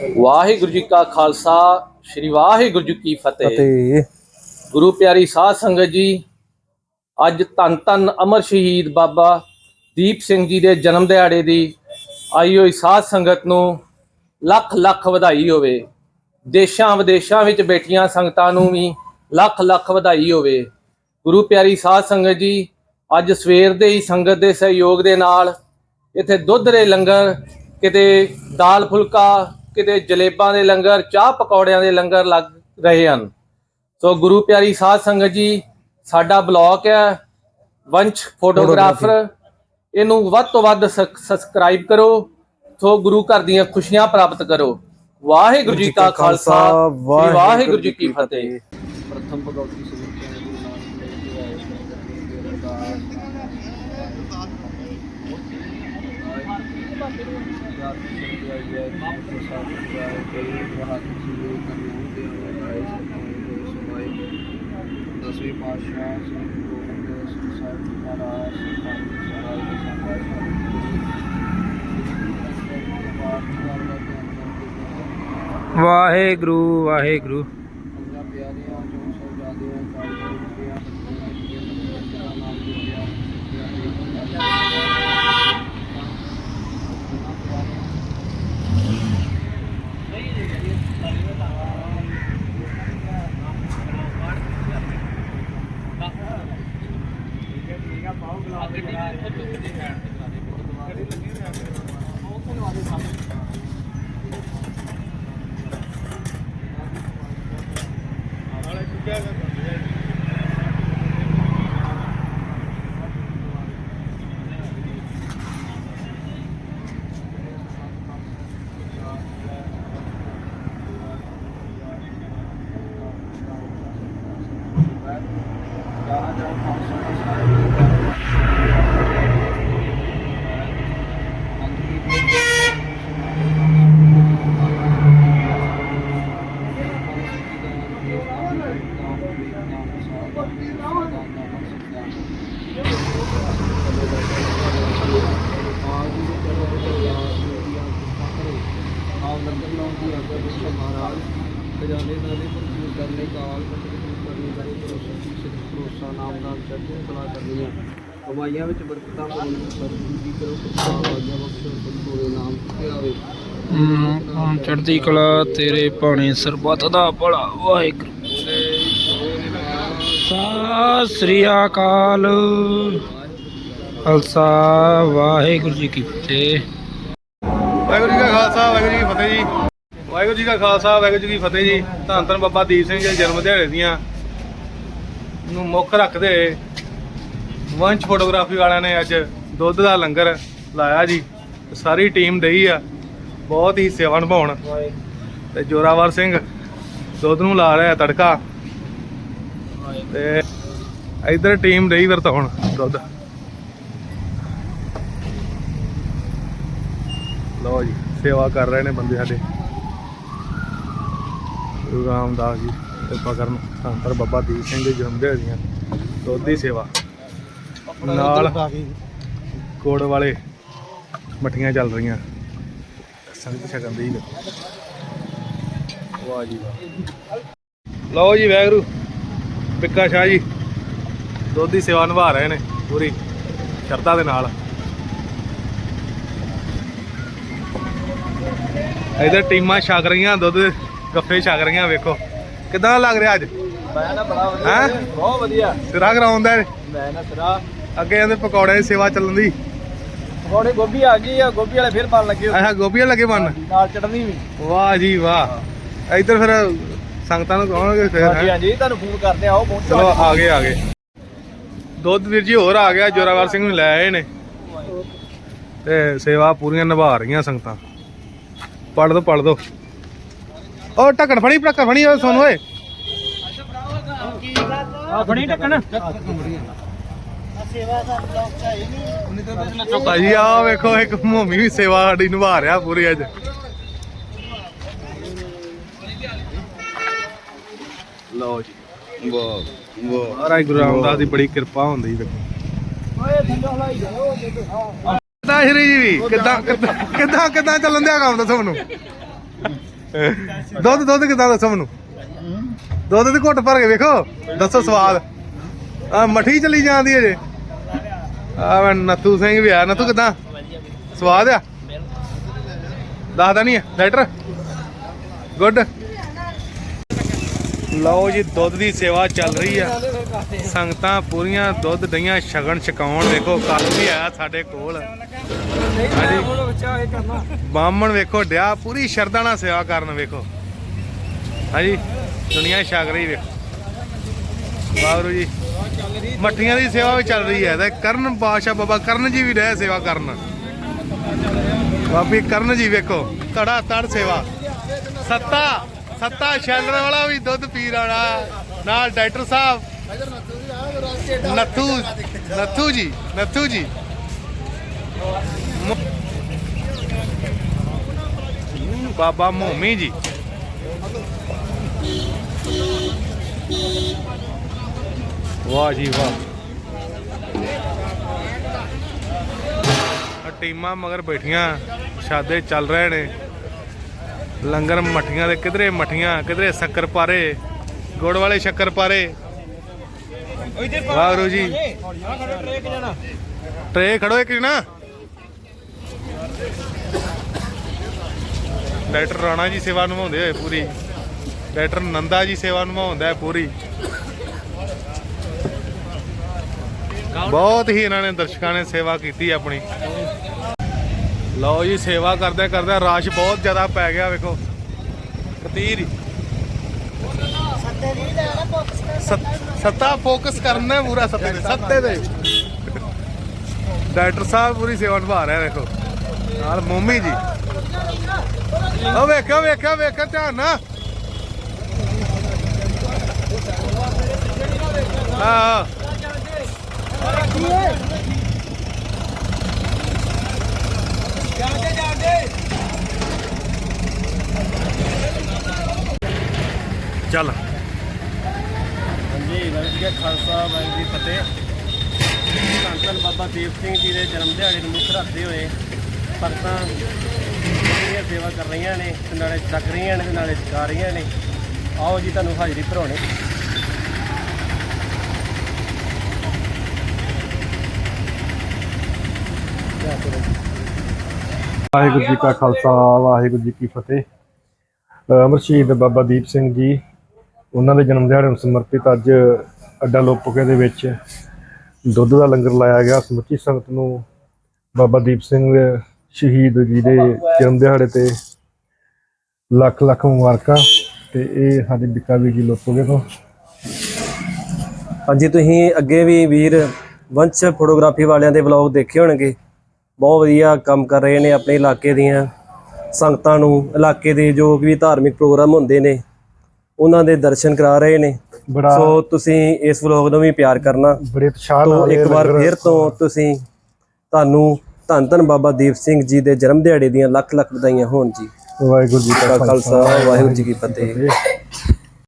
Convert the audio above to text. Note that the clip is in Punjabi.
ਵਾਹਿਗੁਰੂ ਜੀ ਕਾ ਖਾਲਸਾ ਸ੍ਰੀ ਵਾਹਿਗੁਰੂ ਜੀ ਕੀ ਫਤਿਹ। ਗੁਰੂ ਪਿਆਰੀ ਸਾਧ ਸੰਗਤ ਜੀ ਅੱਜ ਧੰਨ ਧੰਨ ਅਮਰ ਸ਼ਹੀਦ ਬਾਬਾ ਦੀਪ ਸਿੰਘ ਜੀ ਦੇ ਜਨਮ ਦਿਹਾੜੇ ਦੀ ਆਈ ਹੋਈ ਸਾਧ ਸੰਗਤ ਨੂੰ ਲੱਖ ਲੱਖ ਵਧਾਈ ਹੋਵੇ। ਦੇਸ਼ਾਂ ਵਿਦੇਸ਼ਾਂ ਵਿੱਚ ਬੈਠੀਆਂ ਸੰਗਤਾਂ ਨੂੰ ਵੀ ਲੱਖ ਲੱਖ ਵਧਾਈ ਹੋਵੇ। ਗੁਰੂ ਪਿਆਰੀ ਸਾਧ ਸੰਗਤ ਜੀ ਅੱਜ ਸਵੇਰ ਦੇ ਹੀ ਸੰਗਤ ਦੇ ਸਹਿਯੋਗ ਦੇ ਨਾਲ ਇੱਥੇ ਦੁੱਧ ਦੇ ਲੰਗਰ ਕਿਤੇ ਦਾਲ ਫੁਲਕਾ ਕਿਤੇ ਜਲੇਬਾਂ ਦੇ ਲੰਗਰ ਚਾਹ ਪਕੌੜਿਆਂ ਦੇ ਲੰਗਰ ਲੱਗ ਰਹੇ ਹਨ। ਸੋ ਗੁਰੂ ਪਿਆਰੀ ਸਾਧ ਸੰਗਤ ਜੀ ਸਾਡਾ ਬਲੌਗ ਹੈ ਵੰਸ਼ ਫੋਟੋਗ੍ਰਾਫਰ। ਇਹਨੂੰ ਵੱਧ ਤੋਂ ਵੱਧ ਸਕ- ਸਬਸਕ੍ਰਾਈਬ ਕਰੋ ਸੋ ਗੁਰੂ ਘਰ ਦੀਆਂ ਖੁਸ਼ੀਆਂ ਪ੍ਰਾਪਤ ਕਰੋ। ਵਾਹਿਗੁਰੂ ਜੀ ਕਾ ਖਾਲਸਾ ਵਾਹਿਗੁਰੂ ਜੀ ਕੀ ਫਤਿਹ। ਪ੍ਰਥਮ ਭਗਵਤੀ ਸੁਰਤ ਗੁਰੂ ਨਾਨਕ ਦੇਵ ਜੀ ਆਏ ਸੰਗਤ ਦੀ ਅਰਦਾਸ ਦਸਵੇਂ ਪਾਤਸ਼ਾਹ ਸ੍ਰੀ ਗੁਰੂ ਗੋਬਿੰਦ ਸਿੰਘ ਸਾਹਿਬ ਜੀ ਮਹਾਰਾਜ ਸਰਕਾਰ ਸਰਾਏ ਦੇ ਸੰਗਤ ਵਾਹਿਗੁਰੂ ਵਾਹਿਗੁਰੂ। ਆਪ ਲੰਗਰ ਲਾਉਣ ਦੀ ਆਗਿਆ ਬਖਸ਼ੋ ਕਰਨੇ ਕਾਲ ਕਟਕ ਕਰਨੀ ਭਰੋਸਾ ਨਾਮ ਨਾਲ ਚੜ੍ਹਦੀਆਂ ਕਲਾ ਕਰਨੀਆਂ ਕਮਾਈਆਂ ਵਿੱਚ ਬਰਕਤਾਂ ਪਾਉਣ ਸਰਬੂਤ ਦੀ ਕਰੋ ਕਿਰਪਾ ਆਗਿਆ ਬਖਸ਼ੋ ਸੰਤੋਰੇ ਨਾਮ ਤੇ ਆਵੇ ਚੜ੍ਹਦੀ ਕਲਾ ਤੇਰੇ ਭਾਣੇ ਸਰਬੱਤ ਦਾ ਭਲਾ। ਵਾਹਿਗੁਰੂ। ਸਤਿ ਸ੍ਰੀ ਅਕਾਲ। ਖਾਲਸਾ, ਵਾਹਿਗੁਰੂ ਜੀ ਕੀ ਫਤਿਹ। ਵਾਹਿਗੁਰੂ ਜੀ ਕਾ ਖਾਲਸਾ, ਵਾਹਿਗੁਰੂ ਜੀ ਕੀ ਫਤਿਹ ਜੀ। ਵਾਹਿਗੁਰੂ ਜੀ ਕਾ ਖਾਲਸਾ, ਵਾਹਿਗੁਰੂ ਜੀ ਕੀ ਫਤਿਹ ਜੀ। ਧੰਨ ਧੰਨ ਬਾਬਾ ਦੀਪ ਸਿੰਘ ਜੀ ਜਨਮ ਦਿਹਾੜੇ ਦੀਆਂ ਨੂੰ ਮੁੱਖ ਰੱਖਦੇ ਵੰਸ਼ ਫੋਟੋਗ੍ਰਾਫੀ ਵਾਲਿਆਂ ਨੇ ਅੱਜ ਦੁੱਧ ਦਾ ਲੰਗਰ ਲਾਇਆ ਜੀ। ਸਾਰੀ ਟੀਮ ਦਈ ਆ, ਬਹੁਤ ਹੀ ਸੇਵਾ ਨਿਭਾਉਣ। ਤੇ ਜੋਰਾਵਰ ਸਿੰਘ ਦੁੱਧ ਨੂੰ ਲਾ ਰਿਹਾ ਤੜਕਾ। ਤੇ ਇਧਰ ਟੀਮ ਦਈ ਵਰਤਾਉਣ ਦੁੱਧ। ਲਓ ਜੀ ਸੇਵਾ ਕਰ ਰਹੇ ਨੇ ਬੰਦੇ ਸਾਡੇ। ਗੁਰੂ ਰਾਮਦਾਸ ਜੀ ਕਿਰਪਾ ਕਰਨ। ਸੰਤਰ ਬਾਬਾ ਦੀਪ ਸਿੰਘ ਦੇ ਜਨਮ ਦਿਹਾੜੇ ਦੀਆਂ। ਦੁੱਧ ਦੀ ਸੇਵਾ। ਨਾਲ ਕੋੜ ਵਾਲੇ ਮਠੀਆਂ ਚੱਲ ਰਹੀਆਂ। ਸੰਗਤ ਛਕਣ ਦੀ ਵਾਹ ਜੀ ਵਾਹ। ਲਓ ਜੀ ਵੈਗਰੂ ਪਿੱਕਾ ਸ਼ਾਹ ਜੀ। ਦੁੱਧ ਦੀ ਸੇਵਾ ਨਿਭਾ ਰਹੇ ਨੇ ਪੂਰੀ ਸ਼ਰਧਾ ਦੇ ਨਾਲ। ਇਧਰ ਟੀਮਾਂ ਛਕ ਰਹੀਆਂ ਦੁੱਧ ਗੱਫੇ ਛਕ ਰਹੀਆਂ ਵੇਖੋ। ਕਿਦਾਂ ਲੱਗ ਰਿਹਾ ਅੱਜ? ਮੈਂ ਨਾ ਬੜਾ ਹੈਂ? ਬਹੁਤ ਵਧੀਆ। ਸਿਰਾ ਕਰਾਉਂਦਾ ਹੈ। ਮੈਂ ਨਾ ਸਿਰਾ। ਅੱਗੇ ਇਹਦੇ ਪਕੌੜੇ ਦੀ ਸੇਵਾ ਚੱਲਣ ਦੀ। ਪਕੌੜੇ ਗੋਭੀ ਆ ਗਈ ਆ ਗੋਭੀ ਵਾਲੇ ਫਿਰ ਬਣ ਲੱਗੇ ਹੋਏ। ਆਹ ਗੋਭੀਆਂ ਲੱਗੇ ਬਣ ਨਾਲ ਚਟਨੀ ਵੀ। ਵਾਹ ਜੀ ਵਾਹ। ਇਧਰ ਫਿਰ ਸੰਗਤਾਂ ਨੂੰ ਕਹਾਂਗੇ ਫਿਰ ਹਾਂਜੀ ਹੈਂ? ਹਾਂਜੀ ਤੁਹਾਨੂੰ ਫੋਨ ਕਰਦੇ ਆ ਉਹ ਪਹੁੰਚੋ ਚਲੋ ਆ ਗਏ ਆ ਗਏ। ਦੁੱਧ ਵੀਰ ਜੀ ਹੋਰ ਆ ਗਿਆ ਜੋਰਾਵਰ ਸਿੰਘ ਨੂੰ ਲੈ ਆਏ ਨੇ। ਤੇ ਸੇਵਾ ਪੂਰੀਆਂ ਨਿਭਾ ਰਹੀਆਂ ਸੰਗਤਾਂ। ਪੜ ਦੋ ਪੜ ਦੋ। ਉਹ ਢੱਕਣ ਫੜੀ ਢੱਕਣ ਫੜੀ ਓਏ ਸੋਨੂੰ ਓਏ। ਫੜੀ ਆ ਵੇਖੋ ਇੱਕ ਮੋਮੀ ਵੀ ਸੇਵਾ ਸਾਡੀ ਨਿਭਾ ਰਿਹਾ ਪੂਰੀ ਅੱਜ। ਲਓ ਜੀ। ਵਾਹ ਵਾਹ। ਮਹਾਰਾਜ ਗੁਰੂ ਰਾਮਦਾਸ ਦੀ ਬੜੀ ਕਿਰਪਾ ਹੁੰਦੀ ਵੇਖੋ ਕਿੱਦਾਂ ਸ਼੍ਰੀ ਜੀ ਕਿੱਦਾਂ ਕਿੱਦਾਂ ਕਿੱਦਾਂ ਚੱਲਣ ਦਿਆ ਕੰਮ ਦੱਸੋ ਮੈਨੂੰ? ਦੁੱਧ ਦੁੱਧ ਕਿਦਾਂ ਦੱਸੋ ਮੈਨੂੰ? ਦੁੱਧ ਦੇ ਘੁੱਟ ਭਰ ਕੇ ਵੇਖੋ ਦੱਸੋ ਸਵਾਦ। ਆ ਮਠੀ ਚਲੀ ਜਾਂਦੀ ਹੈ ਜੇ ਆ ਮੈਂ ਨੱਥੂ ਸਿੰਘ ਵੀ ਆ। ਨੱਥੂ ਕਿਦਾਂ? ਸਵਾਦ ਆ? ਦੱਸਦਾ ਨਹੀਂ ਲੈਟਰ ਗੁੱਡ। ਲਓ ਜੀ, ਦੁੱਧ ਦੀ ਸੇਵਾ ਚੱਲ ਰਹੀ ਆ। ਸੰਗਤਾਂ ਪੂਰੀਆਂ ਦੁੱਧ ਦਹੀਆਂ ਛਕਣ ਛਕਾਉਣ। ਦੇਖੋ ਕੱਲ ਵੀ ਆਇਆ ਸਾਡੇ ਕੋਲ। ਹਾਂਜੀ। ਬਾਹਮਣ ਵੇਖੋ, ਡਿਆ ਪੂਰੀ ਸ਼ਰਧਾ ਨਾਲ ਸੇਵਾ ਕਰਨ ਵੇਖੋ। ਹਾਂਜੀ, ਦੁਨੀਆ ਛਕ ਰਹੀ ਵੇਖੋ। ਵਾਹਿਗੁਰੂ ਜੀ। ਮੱਠੀਆਂ ਦੀ ਸੇਵਾ ਵੀ ਚੱਲ ਰਹੀ ਹੈ। ਤੇ ਕਰਨ ਬਾਦਸ਼ਾਹ ਬਾਬਾ ਕਰਨ ਜੀ ਵੀ ਰਹੇ ਸੇਵਾ ਕਰਨ। ਬਾਬੀ ਕਰਨ ਜੀ ਵੇਖੋ ਤੜਾ ਤੜ ਸੇਵਾ। ਸੱਤਾ। ਸੱਤਾ ਛੈਲਣ ਵਾਲਾ ਵੀ ਦੁੱਧ ਪੀਣ ਵਾਲਾ। ਨਾਲ ਡਾਕਟਰ ਸਾਹਿਬ। ਨੱਥੂ ਨੱਥੂ ਜੀ ਨੱਥੂ ਜੀ। ਬਾਬਾ ਮੋਮੀ ਜੀ। ਵਾਹ ਜੀ ਵਾਹ। ਟੀਮਾਂ ਮਗਰ ਬੈਠੀਆਂ ਸ਼ਾਦੇ ਚੱਲ ਰਹੇ ਨੇ। ਲੰਗਰ ਮੱਠੀਆਂ ਦੇ ਕਿਧਰੇ ਮੱਠੀਆਂ ਕਿਧਰੇ ਸ਼ੱਕਰ ਪਾਰੇ ਗੁੜ ਵਾਲੇ ਸ਼ੱਕਰ ਪਾਰੇ। ਵਾਹਿਗੁਰੂ ਜੀ। ਟਰੇ ਖੜੋ ਇੱਕ ਨਾ ਡਾਕਟਰ ਰਾਣਾ ਜੀ ਸੇਵਾ ਨਿਭਾਉਂਦੇ ਹੋਏ ਪੂਰੀ। ਡਾਕਟਰ ਨੰਦਾ ਜੀ ਸੇਵਾ ਨਿਭਾਉਂਦਾ ਹੈ ਪੂਰੀ। ਬਹੁਤ ਹੀ ਇਹਨਾਂ ਨੇ ਦਰਸ਼ਕਾਂ ਨੇ ਸੇਵਾ ਕੀਤੀ ਆਪਣੀ। ਲਓ ਜੀ, ਸੇਵਾ ਕਰਦੇ ਕਰਦੇ ਰਸ਼ ਬਹੁਤ ਜ਼ਿਆਦਾ ਪੈ ਗਿਆ, ਵੇਖੋ। ਕਤੀਰ। ਸੱਤਾ ਫੋਕਸ ਕਰਨਾ ਪੂਰਾ ਸੱਤੇ ਤੇ ਸੱਤੇ ਤੇ। ਡਾਕਟਰ ਸਾਹਿਬ ਪੂਰੀ ਸੇਵਾ ਨਿਭਾ ਰਿਹਾ, ਵੇਖੋ। ਨਾਲ ਮੋਮੀ ਜੀ। ਉਹ ਵੇਖੋ ਵੇਖੋ ਵੇਖੋ ਧਿਆਨ ਨਾਲ। ਹਾਂ। ਚੱਲ। ਹਾਂਜੀ ਵਾਹਿਗੁਰੂ ਜੀ ਕਾ ਖਾਲਸਾ ਵਾਹਿਗੁਰੂ ਜੀ ਕੀ ਫਤਿਹ। ਧੰਨ ਧੰਨ ਬਾਬਾ ਦੀਪ ਸਿੰਘ ਜੀ ਦੇ ਜਨਮ ਦਿਹਾੜੇ ਨੂੰ ਮੁੱਖ ਰੱਖਦੇ ਹੋਏ ਭਗਤਾਂ ਜਿਹੜੀਆਂ ਸੇਵਾ ਕਰ ਰਹੀਆਂ ਨੇ ਤੇ ਨਾਲੇ ਛਕ ਰਹੀਆਂ ਨੇ ਤੇ ਨਾਲੇ ਛਕਾ ਰਹੀਆਂ ਨੇ। ਆਓ ਜੀ ਤੁਹਾਨੂੰ ਹਾਜ਼ਰੀ ਭਰਾਉਣੇ। ਵਾਹਿਗੁਰੂ ਜੀ ਕਾ ਖਾਲਸਾ ਵਾਹਿਗੁਰੂ ਜੀ ਕੀ ਫਤਿਹ। ਅਮਰ ਸ਼ਹੀਦ ਬਾਬਾ ਦੀਪ ਸਿੰਘ ਜੀ ਉਹਨਾਂ ਦੇ ਜਨਮ ਦਿਹਾੜੇ ਨੂੰ ਸਮਰਪਿਤ ਅੱਜ ਅੱਡਾ ਲੋਪਕੇ ਦੇ ਵਿੱਚ ਦੁੱਧ ਦਾ ਲੰਗਰ ਲਾਇਆ ਗਿਆ। ਸਮੁੱਚੀ ਸੰਗਤ ਨੂੰ ਬਾਬਾ ਦੀਪ ਸਿੰਘ ਸ਼ਹੀਦ ਜੀ ਦੇ ਜਨਮ ਦਿਹਾੜੇ ਤੇ ਲੱਖ ਲੱਖ ਮੁਬਾਰਕਾਂ ਤੇ ਇਹ ਸਾਡੇ ਬਿੱਕਾ ਵੀ ਜੀ ਲੋਪੋਗੇ ਤੋਂ। ਹਾਂਜੀ, ਤੁਸੀਂ ਅੱਗੇ ਵੀ ਵੀਰ ਵੰਸ਼ ਫੋਟੋਗ੍ਰਾਫੀ ਵਾਲਿਆਂ ਦੇ ਵਲੌਗ ਦੇਖੇ ਹੋਣਗੇ। ਬਹੁਤ ਵਧੀਆ ਕੰਮ ਕਰ ਰਹੇ ਨੇ ਆਪਣੇ ਇਲਾਕੇ ਦੀਆਂ ਸੰਗਤਾਂ ਨੂੰ, ਇਲਾਕੇ ਦੇ ਜੋ ਵੀ ਧਾਰਮਿਕ ਪ੍ਰੋਗਰਾਮ ਹੁੰਦੇ ਨੇ। ਉਹਨਾਂ ਦੇ ਦਰਸ਼ਨ ਕਰਾ ਰਹੇ ਨੇ। ਬੜਾ ਸੋ ਤੁਸੀਂ ਇਸ ਵਲੌਗ ਨੂੰ ਵੀ ਪਿਆਰ ਕਰਨਾ। ਬੜੇ ਉਤਸ਼ਾਹ ਨਾਲ ਇੱਕ ਵਾਰ ਫਿਰ ਤੋਂ ਤੁਸੀਂ ਤੁਹਾਨੂੰ ਧੰਨ ਧੰਨ ਬਾਬਾ ਦੀਪ ਸਿੰਘ ਜੀ ਦੇ ਜਨਮ ਦਿਹਾੜੇ ਦੀਆਂ ਲੱਖ ਲੱਖ ਵਧਾਈਆਂ ਹੋਣ ਜੀ। ਵਾਹਿਗੁਰੂ ਜੀ ਕਾ ਖਾਲਸਾ ਵਾਹਿਗੁਰੂ ਜੀ ਕੀ ਫਤਿਹ।